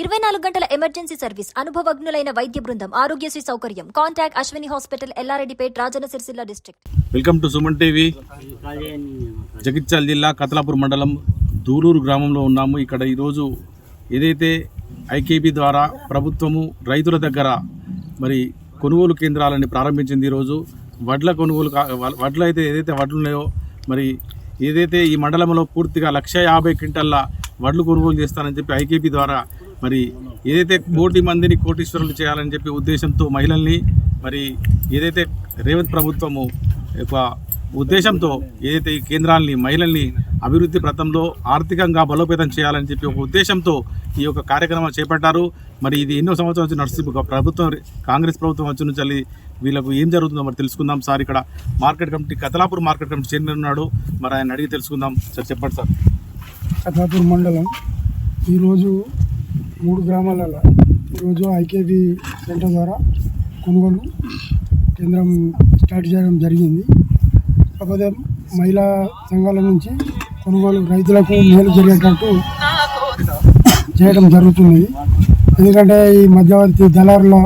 ఇరవై నాలుగు గంటల ఎమర్జెన్సీ సర్వీస్ అనుభవజ్ఞులైన వైద్య బృందం ఆరోగ్యశ్రీ సౌకర్యం. Contact Ashwini hospital Yellareddypet Rajanna Sircilla district. Welcome to Suman TV. Jagtial జిల్లా కతలాపూర్ మండలం దూరూరు గ్రామంలో ఉన్నాము. ఇక్కడ ఈరోజు ఏదైతే ఐకేబీ ద్వారా ప్రభుత్వము రైతుల దగ్గర మరి కొనుగోలు కేంద్రాలని ప్రారంభించింది ఈరోజు వడ్ల కొనుగోలు వడ్లు అయితే ఏదైతే వడ్లు ఉన్నాయో మరి ఏదైతే ఈ మండలంలో పూర్తిగా లక్ష యాభై క్వింటల్ల వడ్లు కొనుగోలు చేస్తానని చెప్పి ఐకేపీ ద్వారా మరి ఏదైతే కోటి మందిని కోటీశ్వరులు చేయాలని చెప్పి ఉద్దేశంతో మహిళల్ని మరి ఏదైతే రేవంత్ ప్రభుత్వము యొక్క ఉద్దేశంతో ఏదైతే ఈ కేంద్రాలని మహిళల్ని అభివృద్ధి ప్రతంలో ఆర్థికంగా బలోపేతం చేయాలని చెప్పి ఒక ఉద్దేశంతో ఈ యొక్క కార్యక్రమం చేపట్టారు. మరి ఇది ఎన్నో సంవత్సరాల నుంచి నడుస్తుంది. ఒక ప్రభుత్వం కాంగ్రెస్ ప్రభుత్వం వచ్చి నుంచి వీళ్ళకు ఏం జరుగుతుందో మరి తెలుసుకుందాం సార్. ఇక్కడ market committee Kathlapur market committee chairman ఉన్నాడు. మరి ఆయన అడిగి తెలుసుకుందాం. సార్ చెప్పండి సార్. కతలాపూర్ మండలం ఈరోజు మూడు గ్రామాలలో ఈరోజు ఐకేబీ సెంటర్ ద్వారా కొనుగోలు కేంద్రం స్టార్ట్ చేయడం జరిగింది. కాకపోతే మహిళా సంఘాల నుంచి కొనుగోలు రైతులకు మేలు జరిగేటట్టు చేయడం జరుగుతుంది ఎందుకంటే ఈ మధ్యవర్తి దళారుల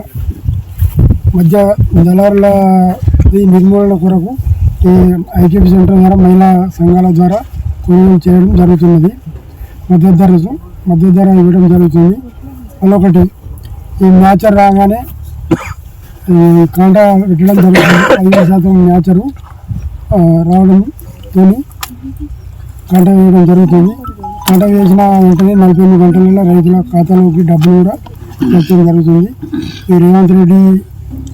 మధ్య దళారుల ఈ నిర్మూలన కొరకు ఈ ఐకేపీ సెంటర్ ద్వారా మహిళా సంఘాల ద్వారా కొనుగోలు చేయడం జరుగుతున్నది. మద్దతు ధర మద్దతు ధర ఇవ్వడం జరుగుతుంది. మరొకటి ఈ మ్యాచర్ రాగానే కాంట పెట్టడం జరుగుతుంది. ఐదు శాతం మ్యాచరు రావడంతో కాంట వేయడం జరుగుతుంది. కాంట వేసిన వెంటనే నలభై ఎనిమిది గంటలలో రైతుల ఖాతాలోకి డబ్బులు కూడా వచ్చడం జరుగుతుంది. ఈ రేవంత్ రెడ్డి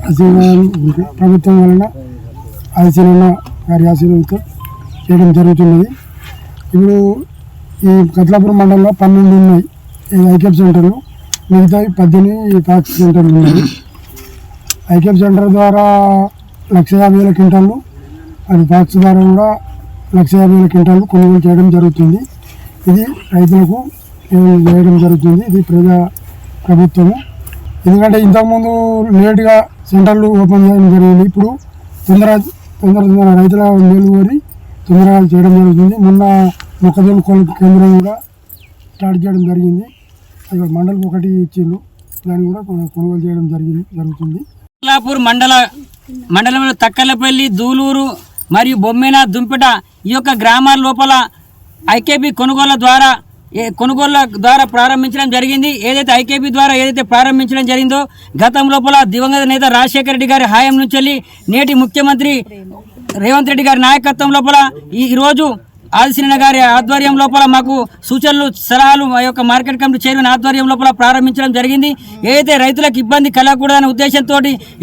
ఆశీర్వాదం ప్రభుత్వం వలన ఆశీర్వాద వారి ఆశీర్వాదంతో చేయడం జరుగుతున్నది. ఇప్పుడు ఈ కత్లాపురం మండలంలో పన్నెండు ఉన్నాయి. ఈ ఐకెప్ సెంటర్లు. మిగతా పద్దెనిమిది టాక్స్ సెంటర్లు ఉన్నాయి. ఐకెఫ్ సెంటర్ ద్వారా లక్ష యాభై వేల క్వింటాలు అది టాక్స్ ద్వారా కూడా లక్ష యాభై వేల క్వింటాలు కొనుగోలు చేయడం జరుగుతుంది. ఇది రైతులకు వేయడం చేయడం జరుగుతుంది. ఇది ప్రజా ప్రభుత్వము. ఎందుకంటే ఇంతకుముందు లేట్గా సెంటర్లు ఓపెన్ చేయడం జరిగింది. ఇప్పుడు తొందర తొందర తొందర రైతుల మేలు కోరి తొందరగా చేయడం జరుగుతుంది. మొన్న మొక్కజొన్న కొనుగోలు కేంద్రం కూడా స్టార్ట్ చేయడం జరిగింది. ఇక్కడ మండలికి ఒకటి ఇచ్చిండు. దాన్ని కూడా కొనుగోలు చేయడం జరిగింది జరుగుతుంది. కొల్లాపూర్ మండల మండలంలో తక్కలపల్లి దూలూరు మరియు బొమ్మెన దుంపిట ఈ యొక్క గ్రామాల లోపల ఐకేపీ కొనుగోళ్ళ ద్వారా కొనుగోళ్ళ ద్వారా ప్రారంభించడం జరిగింది. ఏదైతే ఐకేపీ ద్వారా ఏదైతే ప్రారంభించడం జరిగిందో గతం లోపల దివంగత నేత రాజశేఖర రెడ్డి గారి హాయం నుంచి నేటి ముఖ్యమంత్రి రేవంత్ రెడ్డి గారి నాయకత్వం లోపల ఈరోజు రోజు గారి ఆధ్వర్యం లోపల మాకు సూచనలు సలహాలు మా యొక్క మార్కెట్ కమిటీ చైర్మన్ ఆధ్వర్యం లోపల ప్రారంభించడం జరిగింది. ఏదైతే రైతులకు ఇబ్బంది కలగకూడదనే ఉద్దేశంతో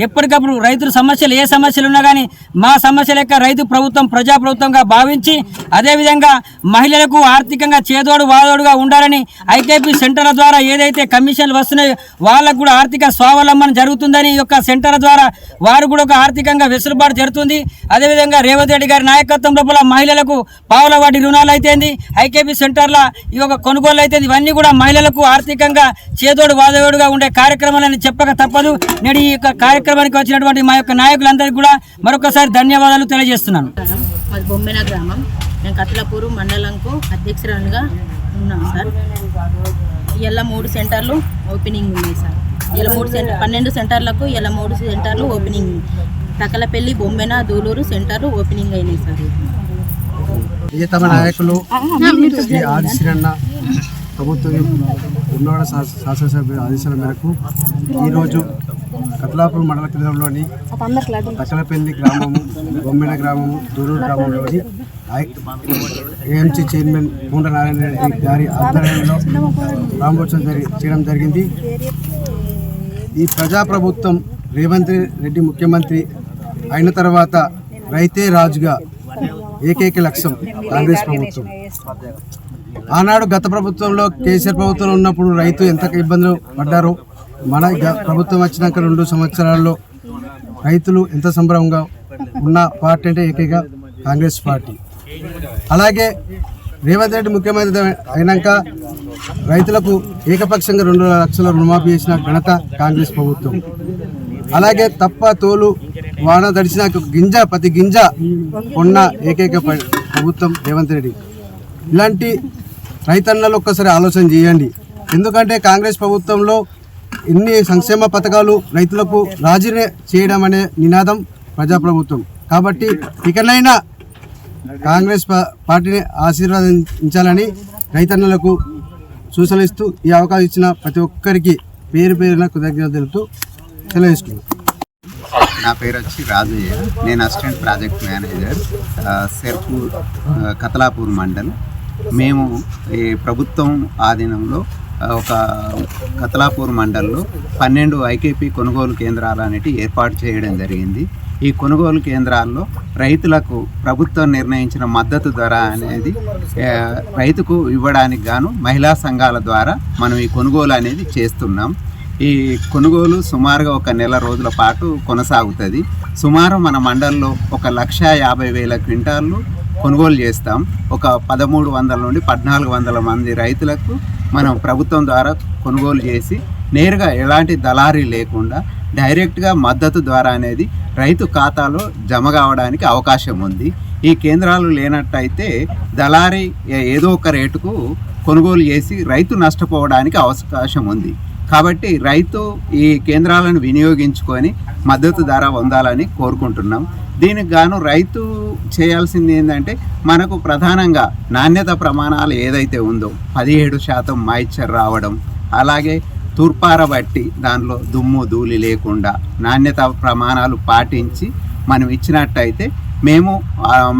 ఎప్పటికప్పుడు రైతుల సమస్యలు ఏ సమస్యలు ఉన్నా కానీ మా సమస్యల యొక్క రైతు ప్రభుత్వం ప్రజా ప్రభుత్వంగా భావించి అదేవిధంగా మహిళలకు ఆర్థికంగా చేదోడు వాదోడుగా ఉండాలని ఐకేపీ సెంటర్ల ద్వారా ఏదైతే కమిషన్లు వస్తున్నాయో వాళ్ళకు కూడా ఆర్థిక స్వావలంబన జరుగుతుందని ఈ యొక్క సెంటర్ల ద్వారా వారు కూడా ఒక ఆర్థికంగా వెసులుబాటు జరుగుతుంది. అదేవిధంగా రేవంత్ రెడ్డి గారి నాయకత్వం లోపల మహిళలకు పావుల వాటి రుణాలు అయితేంది ఐకేపీ సెంటర్ల ఈ యొక్క కొనుగోలు అయితే ఇవన్నీ కూడా మహిళలకు ఆర్థికంగా చేదోడు వాదోడుగా ఉండే కార్యక్రమాలని చెప్పక తప్పదు. నేడు ఈ యొక్క కార్యక్రమానికి వచ్చినటువంటి మా యొక్క నాయకులందరికీ కూడా మరొకసారి ధన్యవాదాలు తెలియజేస్తున్నాను. మాది బొమ్మెన గ్రామం. నేను కత్లపూరు మండలంకు అధ్యక్షురాలుగా ఉన్నాను సార్. ఇలా మూడు సెంటర్లు ఓపెనింగ్ ఉన్నాయి సార్. ఇలా మూడు సెంటర్ పన్నెండు సెంటర్లకు ఇలా మూడు సెంటర్లు ఓపెనింగ్ తకలపల్లి బొమ్మెన దూలూరు సెంటర్లు ఓపెనింగ్ అయినాయి సార్. ప్రియతమ నాయకులు? శ్రీ ఆదిశ్రన్న ప్రభుత్వం ఉన్నవాడ శాస- శాసనసభ్యుల ఆదేశాల మేరకు ఈరోజు కత్లాపూర్ మండల కేంద్రంలోని తక్కలపల్లి గ్రామము బొమ్మిన గ్రామము దూరూరు గ్రామంలోని ఏఎంసీ చైర్మన్ పూండ నారాయణ రెడ్డి గారి ఆధ్వర్యంలో జరి చేయడం జరిగింది. ఈ ప్రజాప్రభుత్వం రేవంత్ రెడ్డి ముఖ్యమంత్రి అయిన తర్వాత రైతే రాజుగా ఏకైక లక్ష్యం కాంగ్రెస్ ప్రభుత్వం. ఆనాడు గత ప్రభుత్వంలో కేసీఆర్ ప్రభుత్వంలో ఉన్నప్పుడు రైతు ఎంత ఇబ్బందులు పడ్డారో మన ప్రభుత్వం వచ్చినాక రెండు సంవత్సరాల్లో రైతులు ఎంత సంబరంగా ఉన్న పార్టీ అంటే ఏకైక కాంగ్రెస్ పార్టీ. అలాగే రేవంత్ రెడ్డి ముఖ్యమంత్రి అయినాక రైతులకు ఏకపక్షంగా రెండు లక్షల రుణమాఫీ చేసిన ఘనత కాంగ్రెస్ ప్రభుత్వం. అలాగే తప్ప తోలు వాన తడిచిన గింజ ప్రతి గింజ కొన్న ఏకైక ప్రభుత్వం రేవంత్ రెడ్డి. ఇలాంటి రైతన్నలు ఒక్కసారి ఆలోచన చేయండి. ఎందుకంటే కాంగ్రెస్ ప్రభుత్వంలో ఎన్ని సంక్షేమ పథకాలు రైతులకు రాజీనే చేయడం అనే నినాదం ప్రజాప్రభుత్వం. కాబట్టి ఇకనైనా కాంగ్రెస్ పార్టీని ఆశీర్వదించాలని రైతన్నలకు సూచనలిస్తూ ఈ అవకాశం ఇచ్చిన ప్రతి ఒక్కరికి పేరు పేరున కృతజ్ఞతలు తెలుపుతూ తెలియజేస్తున్నాను నా పేరు వచ్చి రాజయ్య. నేను assistant project manager Serpur Kathlapur mandal. మేము ఈ ప్రభుత్వం ఆధీనంలో ఒక కతలాపూర్ మండల్లో పన్నెండు ఐకేపీ కొనుగోలు కేంద్రాలు అనేటివి ఏర్పాటు చేయడం జరిగింది. ఈ కొనుగోలు కేంద్రాల్లో రైతులకు ప్రభుత్వం నిర్ణయించిన మద్దతు ధర అనేది రైతుకు ఇవ్వడానికి గాను మహిళా సంఘాల ద్వారా మనం ఈ కొనుగోలు అనేది చేస్తున్నాం. ఈ కొనుగోలు సుమారుగా ఒక నెల రోజుల పాటు కొనసాగుతుంది. సుమారు మన మండల్లో ఒక లక్ష యాభై వేల క్వింటాళ్ళు కొనుగోలు చేస్తాం. ఒక పదమూడు వందల నుండి పద్నాలుగు వందల మంది రైతులకు మనం ప్రభుత్వం ద్వారా కొనుగోలు చేసి నేరుగా ఎలాంటి దళారీ లేకుండా డైరెక్ట్గా మద్దతు ద్వారా అనేది రైతు ఖాతాలో జమ కావడానికి అవకాశం ఉంది. ఈ కేంద్రాలు లేనట్టయితే దళారీ ఏదో ఒక రేటుకు కొనుగోలు చేసి రైతు నష్టపోవడానికి అవకాశం ఉంది. కాబట్టి రైతు ఈ కేంద్రాలను వినియోగించుకొని మద్దతు ధర పొందాలని కోరుకుంటున్నాం. దీనికి గాను రైతు చేయాల్సింది ఏంటంటే మనకు ప్రధానంగా నాణ్యత ప్రమాణాలు ఏదైతే ఉందో పదిహేడు శాతం మాయిశ్చర్ రావడం అలాగే తూర్పార బట్టి దానిలో దుమ్ము ధూళి లేకుండా నాణ్యత ప్రమాణాలు పాటించి మనం ఇచ్చినట్టయితే మేము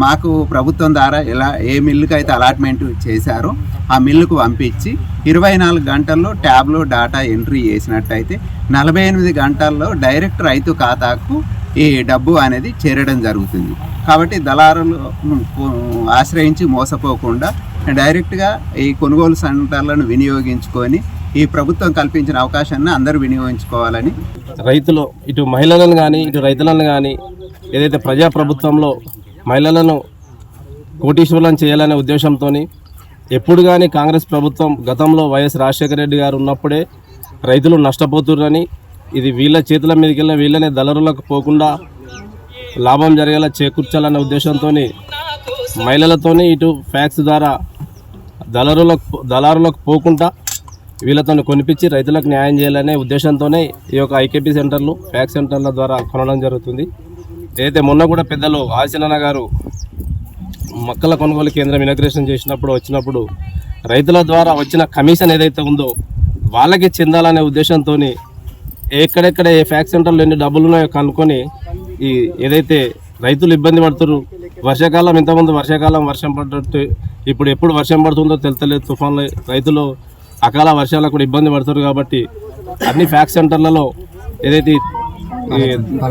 మాకు ప్రభుత్వం ద్వారా ఎలా ఏ మిల్లుకైతే అయితే అలాట్మెంట్ చేశారో ఆ మిల్లుకు పంపించి ఇరవై నాలుగు గంటల్లో ట్యాబ్లో డాటా ఎంట్రీ చేసినట్టయితే నలభై ఎనిమిది గంటల్లో డైరెక్ట్ రైతు ఖాతాకు ఈ డబ్బు అనేది చేరడం జరుగుతుంది. కాబట్టి దళారులు ఆశ్రయించి మోసపోకుండా డైరెక్ట్గా ఈ కొనుగోలు సెంటర్లను వినియోగించుకొని ఈ ప్రభుత్వం కల్పించిన అవకాశాన్ని అందరూ వినియోగించుకోవాలని రైతులు ఇటు మహిళలను కానీ ఇటు రైతులను కానీ ఏదైతే ప్రజాప్రభుత్వంలో మహిళలను కోటీశ్వరులను చేయాలనే ఉద్దేశంతో ఎప్పుడు కానీ కాంగ్రెస్ ప్రభుత్వం గతంలో వైఎస్ రాజశేఖర రెడ్డి గారు ఉన్నప్పుడే రైతులు నష్టపోతుర్రని ఇది వీళ్ళ చేతుల మీదకి వీళ్ళనే దళరులకు పోకుండా లాభం జరిగేలా చేకూర్చాలనే ఉద్దేశంతో మహిళలతోనే ఇటు ఫ్యాక్స్ ద్వారా దళరులకు దళారులకు పోకుండా వీళ్ళతో కొనిపించి రైతులకు న్యాయం చేయాలనే ఉద్దేశంతోనే ఈ యొక్క ఐకేపీ సెంటర్లు ఫ్యాక్స్ సెంటర్ల ద్వారా కొనడం జరుగుతుంది. అయితే మొన్న కూడా పెద్దలు ఆశనన్న గారు మొక్కల కొనుగోలు కేంద్రం ఇనాగ్రేషన్ చేసినప్పుడు వచ్చినప్పుడు రైతుల ద్వారా వచ్చిన కమిషన్ ఏదైతే ఉందో వాళ్ళకి చెందాలనే ఉద్దేశంతో ఎక్కడెక్కడ ఏ ఫ్యాక్స్ సెంటర్లో ఎన్ని డబ్బులు ఉన్నాయో కనుక్కొని ఈ ఏదైతే రైతులు ఇబ్బంది పడుతున్నారు వర్షాకాలం ఇంతకుముందు వర్షాకాలం వర్షం పడ్డట్టు ఇప్పుడు ఎప్పుడు వర్షం పడుతుందో తెలుతలేదు తుఫాన్లు రైతులు అకాల వర్షాలకు కూడా ఇబ్బంది పడుతున్నారు కాబట్టి అన్ని ఫ్యాక్స్ సెంటర్లలో ఏదైతే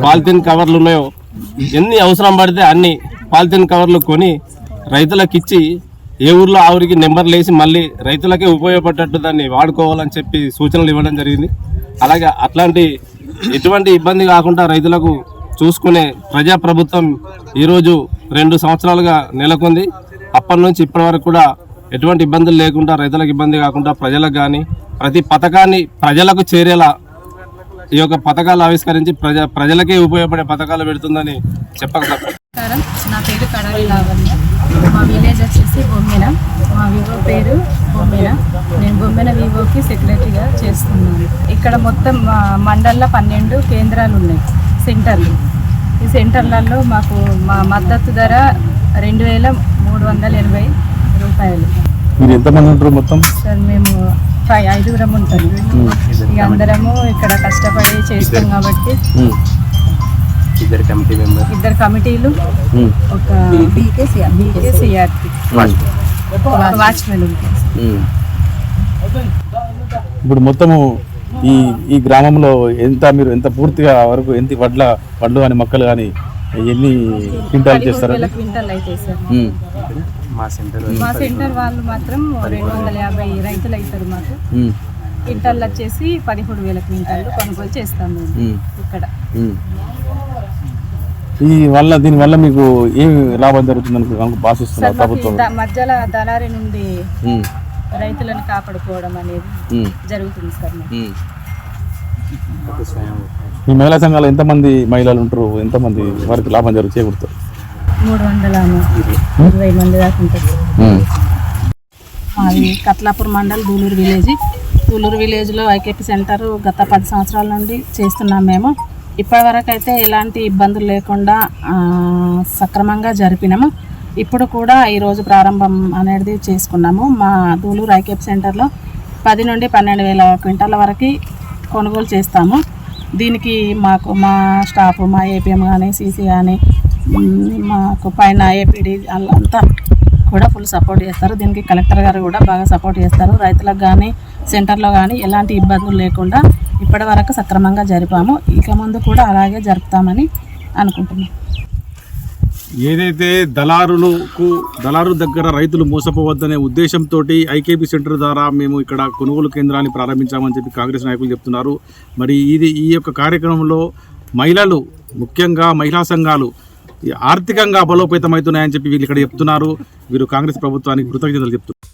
పాలిథిన్ కవర్లు ఉన్నాయో ఎన్ని అవసరం పడితే అన్ని పాలిథిన్ కవర్లు కొని రైతులకు ఇచ్చి ఏ ఊర్లో ఆ ఊరికి నెంబర్లు వేసి మళ్ళీ రైతులకే ఉపయోగపడేటట్టు దాన్ని వాడుకోవాలని చెప్పి సూచనలు ఇవ్వడం జరిగింది. అలాగే అట్లాంటి ఎటువంటి ఇబ్బంది కాకుండా రైతులకు చూసుకునే ప్రజాప్రభుత్వం ఈరోజు రెండు సంవత్సరాలుగా నెలకొంది. అప్పటి నుంచి ఇప్పటి వరకు కూడా ఎటువంటి ఇబ్బందులు లేకుండా రైతులకు ఇబ్బంది కాకుండా ప్రజలకు కానీ ప్రతి పథకాన్ని ప్రజలకు చేరేలా ఈ యొక్క పథకాలు ఆవిష్కరించి ప్రజ ప్రజలకే ఉపయోగపడే పథకాలు పెడుతుందని చెప్పక నా పేరు కడారి లావణ్య. మా విలేజ్ వచ్చేసి బొమ్మెన. మా వివో పేరు బొమ్మెన. నేను బొమ్మెన వివోకి సెక్రటరీగా చేస్తున్నాను. ఇక్కడ మొత్తం మా మండల్లో పన్నెండు కేంద్రాలు ఉన్నాయి సెంటర్లు. ఈ సెంటర్లలో మాకు మా మద్దతు ధర రెండు వేల మూడు వందల ఎనభై రూపాయలు. మీరు ఎంతమంది ఉంటారు మొత్తం? సార్ మేము ఫైవ్ ఐదుగురం ఉంటాము ఇక అందరము ఇక్కడ కష్టపడి చేస్తాం కాబట్టి ఇద్దరు కమిటీ మెంబర్ ఇద్దరు కమిటీలు ఒక వాచ్మెన్ ఇప్పుడు మొత్తము ఈ ఈ గ్రామంలో ఎంత మీరు ఎంత పూర్తిగా వరకు ఎంత వడ్ల వడ్లు కానీ మొక్కలు కానీ ఎన్ని క్వింటాలు చేస్తారు. మా సెంటర్ మా సెంటర్ వాళ్ళు మాత్రం రెండు వందల యాభై రైతులు అవుతారు మాకు. క్వింటాల్ వచ్చేసి పదిహేడు వేల క్వింటాలు కొనుగోలు చేస్తాం మేము ఇక్కడ. ఈ వల్ల దీని వల్ల మీకు ఏమి లాభం జరుగుతుంది మాకు ప్రభుత్వం? మధ్యలో దళారి నుండి రైతులను కాపాడుకోవడం అనేది జరుగుతుంది సార్. ఈ మహిళా సంఘాలు ఎంతమంది మహిళలు ఉంటారు? ఎంతమంది వారికి లాభం జరుగు చేకూరుతారు? మూడు వందల ఇరవై మంది దాకా ఉంటుంది సార్. మాది కత్లాపూర్ మండల్ దూలూరు విలేజ్. తులూరు విలేజ్లో ఐకేపీ సెంటర్ గత పది సంవత్సరాల నుండి చేస్తున్నాం మేము. ఇప్పటివరకు అయితే ఎలాంటి ఇబ్బందులు లేకుండా సక్రమంగా జరిపినాము. ఇప్పుడు కూడా ఈరోజు ప్రారంభం అనేది చేసుకున్నాము. మా దూలు రైకేప్ సెంటర్లో పది నుండి పన్నెండు వేల క్వింటాల వరకు కొనుగోలు చేస్తాము. దీనికి మాకు మా స్టాఫ్ మా ఏపీఎం కానీ సీసీ కానీ మాకు పైన ఏపీడీ అంతా కూడా ఫుల్ సపోర్ట్ చేస్తారు. దీనికి కలెక్టర్ గారు కూడా బాగా సపోర్ట్ చేస్తారు. రైతులకు కానీ సెంటర్లో కానీ ఎలాంటి ఇబ్బందులు లేకుండా ఇప్పటి వరకు సక్రమంగా జరిపాము. ఇక ముందు కూడా అలాగే జరుపుతామని అనుకుంటున్నాం. ఏదైతే దళారులకు దళారు దగ్గర రైతులు మోసపోవద్దనే ఉద్దేశంతో ఐకేపీ సెంటర్ ద్వారా మేము ఇక్కడ కొనుగోలు కేంద్రాన్ని ప్రారంభించామని చెప్పి కాంగ్రెస్ నాయకులు చెప్తున్నారు. మరి ఇది ఈ యొక్క కార్యక్రమంలో మహిళలు ముఖ్యంగా మహిళా సంఘాలు ఆర్థికంగా బలోపేతమవుతున్నాయని చెప్పి వీళ్ళు ఇక్కడ చెప్తున్నారు. వీరు కాంగ్రెస్ ప్రభుత్వానికి కృతజ్ఞతలు చెప్తున్నారు.